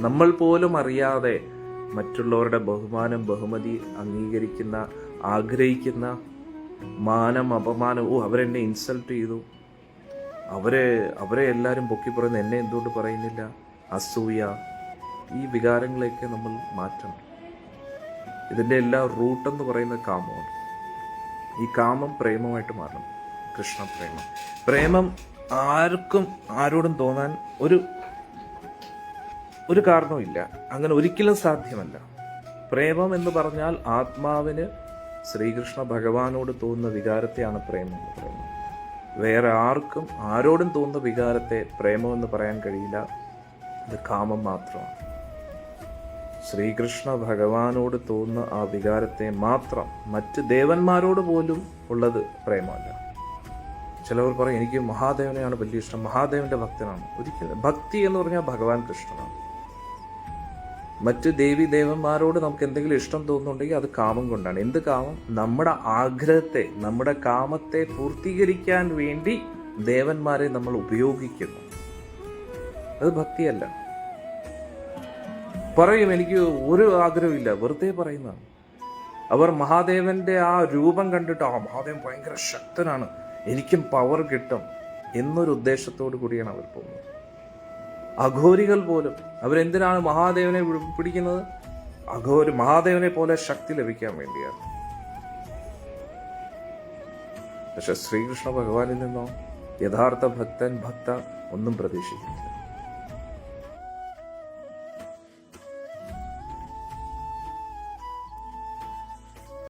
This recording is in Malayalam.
നമ്മൾ പോലും അറിയാതെ മറ്റുള്ളവരുടെ ബഹുമാനം ബഹുമതി അംഗീകരിക്കുന്ന ആഗ്രഹിക്കുന്ന മാനം അപമാനം ഓ അവരെന്നെ ഇൻസൾട്ട് ചെയ്തു. അവരെ അവരെ എല്ലാവരും പൊക്കി പറയുന്നു എന്നെ എന്തുകൊണ്ട് പറയുന്നില്ല? അസൂയ. ഈ വികാരങ്ങളെയൊക്കെ നമ്മൾ മാറ്റണം. ഇതിന്റെ എല്ലാ റൂട്ടെന്ന് പറയുന്ന കാമമാണ്. ഈ കാമം പ്രേമമായിട്ട് മാറണം. കൃഷ്ണ പ്രേമം. പ്രേമം ആർക്കും ആരോടും തോന്നാൻ ഒരു ഒരു കാരണവുമില്ല അങ്ങനെ ഒരിക്കലും സാധ്യമല്ല. പ്രേമം എന്ന് പറഞ്ഞാൽ ആത്മാവിന് ശ്രീകൃഷ്ണ ഭഗവാനോട് തോന്നുന്ന വികാരത്തെയാണ് പ്രേമം എന്ന് പറയുന്നത്. വേറെ ആർക്കും ആരോടും തോന്നുന്ന വികാരത്തെ പ്രേമം എന്ന് പറയാൻ കഴിയില്ല. ഇത് കാമം മാത്രമാണ്. ശ്രീകൃഷ്ണ ഭഗവാനോട് തോന്നുന്ന ആ വികാരത്തെ മാത്രം മറ്റ് ദേവന്മാരോട് പോലും ഉള്ളത് പ്രേമമല്ല. ചിലവർ പറയും എനിക്ക് മഹാദേവനെയാണ് വലിയ ഇഷ്ടം മഹാദേവന്റെ ഭക്തനാണ്. ഒരിക്കലും ഭക്തി എന്ന് പറഞ്ഞാൽ ഭഗവാൻ കൃഷ്ണനാണ്. മറ്റ് ദേവി ദേവന്മാരോട് നമുക്ക് എന്തെങ്കിലും ഇഷ്ടം തോന്നുന്നുണ്ടെങ്കിൽ അത് കാമം കൊണ്ടാണ്. എന്ത് കാമം? നമ്മുടെ ആഗ്രഹത്തെ നമ്മുടെ കാമത്തെ പൂർത്തീകരിക്കാൻ വേണ്ടി ദേവന്മാരെ നമ്മൾ ഉപയോഗിക്കുന്നു. അത് ഭക്തിയല്ല. പറയും എനിക്ക് ഒരു ആഗ്രഹമില്ല വെറുതെ പറയുന്നതാണ്. അവർ മഹാദേവന്റെ ആ രൂപം കണ്ടിട്ട് ആ മഹാദേവൻ ഭയങ്കര ശക്തനാണ്. എനിക്കും പവർ കിട്ടും എന്നൊരു ഉദ്ദേശത്തോടു കൂടിയാണ് അവർ പോകുന്നത്. അഘോരികൾ പോലും. അവരെന്തിനാണ് മഹാദേവനെ പിടിക്കുന്നത്? അഘോരി മഹാദേവനെ പോലെ ശക്തി ലഭിക്കാൻ വേണ്ടിയാണ്. പക്ഷെ ശ്രീകൃഷ്ണ ഭഗവാനിൽ നിന്നോ യഥാർത്ഥ ഭക്തൻ ഭക്ത ഒന്നും പ്രതീക്ഷിക്കുന്നില്ല.